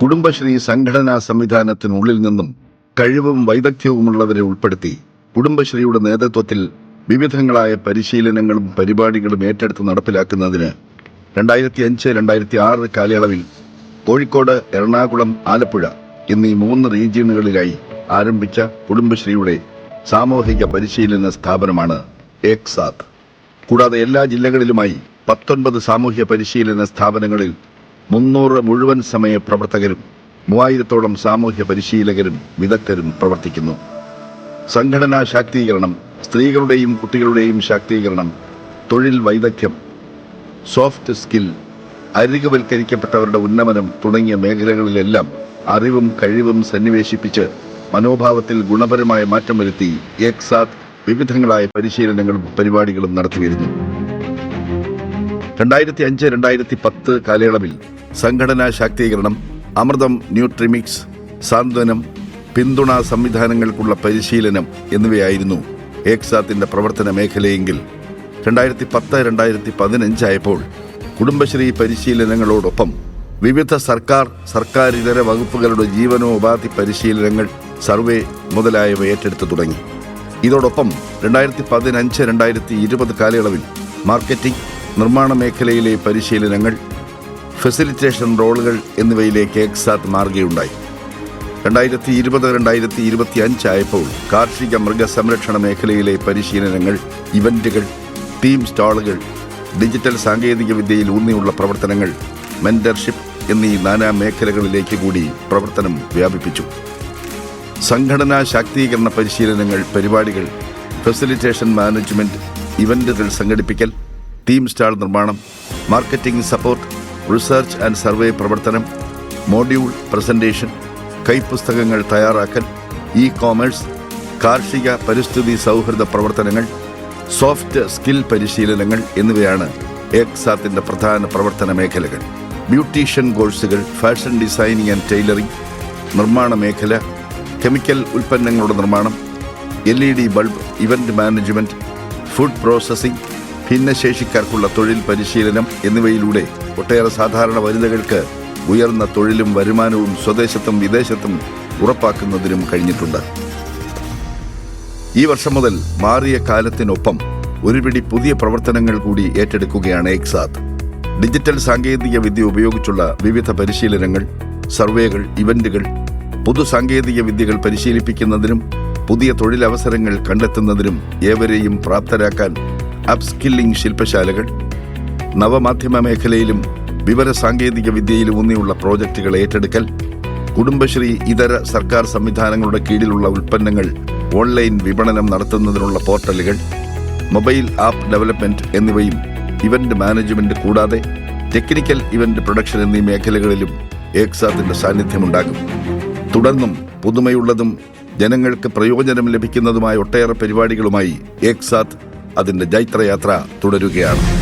കുടുംബശ്രീ സംഘടനാ സംവിധാനത്തിനുള്ളിൽ നിന്നും കഴിവും വൈദഗ്ധ്യവുമുള്ളവരെ ഉൾപ്പെടുത്തി കുടുംബശ്രീയുടെ നേതൃത്വത്തിൽ വിവിധങ്ങളായ പരിശീലനങ്ങളും പരിപാടികളും ഏറ്റെടുത്ത് നടപ്പിലാക്കുന്നതിന് രണ്ടായിരത്തി അഞ്ച് രണ്ടായിരത്തി ആറ് കാലയളവിൽ കോഴിക്കോട് എറണാകുളം ആലപ്പുഴ എന്നീ മൂന്ന് റീജിയണുകളിലായി ആരംഭിച്ച കുടുംബശ്രീയുടെ സാമൂഹിക പരിശീലന സ്ഥാപനമാണ് എക്സാത്ത് കൂടാതെ എല്ലാ ജില്ലകളിലുമായി പത്തൊൻപത് സാമൂഹ്യ പരിശീലന സ്ഥാപനങ്ങളിൽ മുന്നൂറ് മുഴുവൻ സമയ പ്രവർത്തകരും മൂവായിരത്തോളം സാമൂഹ്യ പരിശീലകരും വിദഗ്ധരും പ്രവർത്തിക്കുന്നു. സംഘടനാ ശാക്തീകരണം സ്ത്രീകളുടെയും കുട്ടികളുടെയും ശാക്തീകരണം തൊഴിൽ വൈദഗ്ധ്യം സോഫ്റ്റ് സ്കിൽ അരികവൽക്കരിക്കപ്പെട്ടവരുടെ ഉന്നമനം തുടങ്ങിയ മേഖലകളിലെല്ലാം അറിവും കഴിവും സന്നിവേശിപ്പിച്ച് മനോഭാവത്തിൽ ഗുണപരമായ മാറ്റം വരുത്തി എക്സാത്ത് വിവിധങ്ങളായ പരിശീലനങ്ങളും പരിപാടികളും നടത്തിവരുന്നു. രണ്ടായിരത്തി അഞ്ച് രണ്ടായിരത്തി പത്ത് കാലയളവിൽ സംഘടനാ ശാക്തീകരണം അമൃതം ന്യൂട്രിമിക്സ് സാന്ത്വനം പിന്തുണാ സംവിധാനങ്ങൾക്കുള്ള പരിശീലനം എന്നിവയായിരുന്നു ഏക്സാത്തിന്റെ പ്രവർത്തന മേഖലയെങ്കിൽ. രണ്ടായിരത്തി പത്ത് രണ്ടായിരത്തി പതിനഞ്ചായപ്പോൾ കുടുംബശ്രീ പരിശീലനങ്ങളോടൊപ്പം വിവിധ സർക്കാർ സർക്കാരിതര വകുപ്പുകളുടെ ജീവനോപാധി പരിശീലനങ്ങൾ സർവേ മുതലായവ ഏറ്റെടുത്തു തുടങ്ങി. ഇതോടൊപ്പം രണ്ടായിരത്തി പതിനഞ്ച് രണ്ടായിരത്തി ഇരുപത് കാലയളവിൽ മാർക്കറ്റിംഗ് നിർമ്മാണ മേഖലയിലെ പരിശീലനങ്ങൾ ഫെസിലിറ്റേഷൻ റോളുകൾ എന്നിവയിലേക്ക് എക്സാത്ത് മാറുകയുണ്ടായി. രണ്ടായിരത്തി ഇരുപത് രണ്ടായിരത്തി ഇരുപത്തി അഞ്ചായപ്പോൾ കാർഷിക മൃഗസംരക്ഷണ മേഖലയിലെ പരിശീലനങ്ങൾ ഇവന്റുകൾ ടീം സ്റ്റാളുകൾ ഡിജിറ്റൽ സാങ്കേതിക വിദ്യയിൽ ഊന്നിയുള്ള പ്രവർത്തനങ്ങൾ മെന്റർഷിപ്പ് എന്നീ നാനാ മേഖലകളിലേക്ക് കൂടി പ്രവർത്തനം വ്യാപിപ്പിച്ചു. സംഘടനാ ശാക്തീകരണ പരിശീലനങ്ങൾ പരിപാടികൾ ഫെസിലിറ്റേഷൻ മാനേജ്മെന്റ് ഇവന്റുകൾ സംഘടിപ്പിക്കൽ ടീം സ്റ്റാൾ നിർമ്മാണം marketing support research and survey പ്രവർത്തനം മോഡ്യൂൾ പ്രസന്റേഷൻ കൈപ്പുസ്തകങ്ങൾ തയ്യാറാക്കൽ ഇ കോമേഴ്സ് കാർഷിക പരിസ്ഥിതി സൗഹൃദ പ്രവർത്തനങ്ങൾ സോഫ്റ്റ് സ്കിൽ പരിശീലനങ്ങൾ എന്നിവയാണ് എക്സാത്തിന്റെ പ്രധാന പ്രവർത്തന മേഖലകൾ. ബ്യൂട്ടീഷ്യൻ കോഴ്സുകൾ ഫാഷൻ ഡിസൈനിങ് ആൻഡ് ടൈലറിംഗ് നിർമ്മാണ മേഖല കെമിക്കൽ ഉൽപ്പന്നങ്ങളുടെ നിർമ്മാണം L E D bulb event management food processing ഭിന്നശേഷിക്കാർക്കുള്ള തൊഴിൽ പരിശീലനം എന്നിവയിലൂടെ ഒട്ടേറെ സാധാരണ വനിതകൾക്ക് ഉയർന്ന തൊഴിലും വരുമാനവും സ്വദേശത്തും വിദേശത്തും ഉറപ്പാക്കുന്നതിനും കഴിഞ്ഞിട്ടുണ്ട്. ഈ വർഷം മുതൽ മാറിയ കാലത്തിനൊപ്പം ഒരുപിടി പുതിയ പ്രവർത്തനങ്ങൾ കൂടി ഏറ്റെടുക്കുകയാണ് എക്സാത്ത് ഡിജിറ്റൽ സാങ്കേതിക വിദ്യ ഉപയോഗിച്ചുള്ള വിവിധ പരിശീലനങ്ങൾ സർവേകൾ ഇവന്റുകൾ പുതു സാങ്കേതിക വിദ്യകൾ പരിശീലിപ്പിക്കുന്നതിനും പുതിയ തൊഴിലവസരങ്ങൾ കണ്ടെത്തുന്നതിനും ഏവരെയും പ്രാപ്തരാക്കാൻ അപ്സ്കില്ലിംഗ് ശില്പശാലകൾ നവമാധ്യമ മേഖലയിലും വിവര സാങ്കേതിക വിദ്യയിലും ഊന്നിയുള്ള പ്രോജക്റ്റുകൾ ഏറ്റെടുക്കൽ കുടുംബശ്രീ ഇതര സർക്കാർ സംവിധാനങ്ങളുടെ കീഴിലുള്ള ഉൽപ്പന്നങ്ങൾ ഓൺലൈൻ വിപണനം നടത്തുന്നതിനുള്ള പോർട്ടലുകൾ മൊബൈൽ ആപ്പ് ഡെവലപ്മെന്റ് എന്നിവയും ഇവന്റ് മാനേജ്മെന്റ് കൂടാതെ ടെക്നിക്കൽ ഇവന്റ് പ്രൊഡക്ഷൻ എന്നീ മേഖലകളിലും ഏക്സാത്തിന്റെ സാന്നിധ്യമുണ്ടാകും. തുടർന്നും പുതുമയുള്ളതും ജനങ്ങൾക്ക് പ്രയോജനം ലഭിക്കുന്നതുമായ ഒട്ടേറെ പരിപാടികളുമായി ഏക്സാത്ത് അതിന്റെ ജൈത്രയാത്ര തുടരുകയാണ്.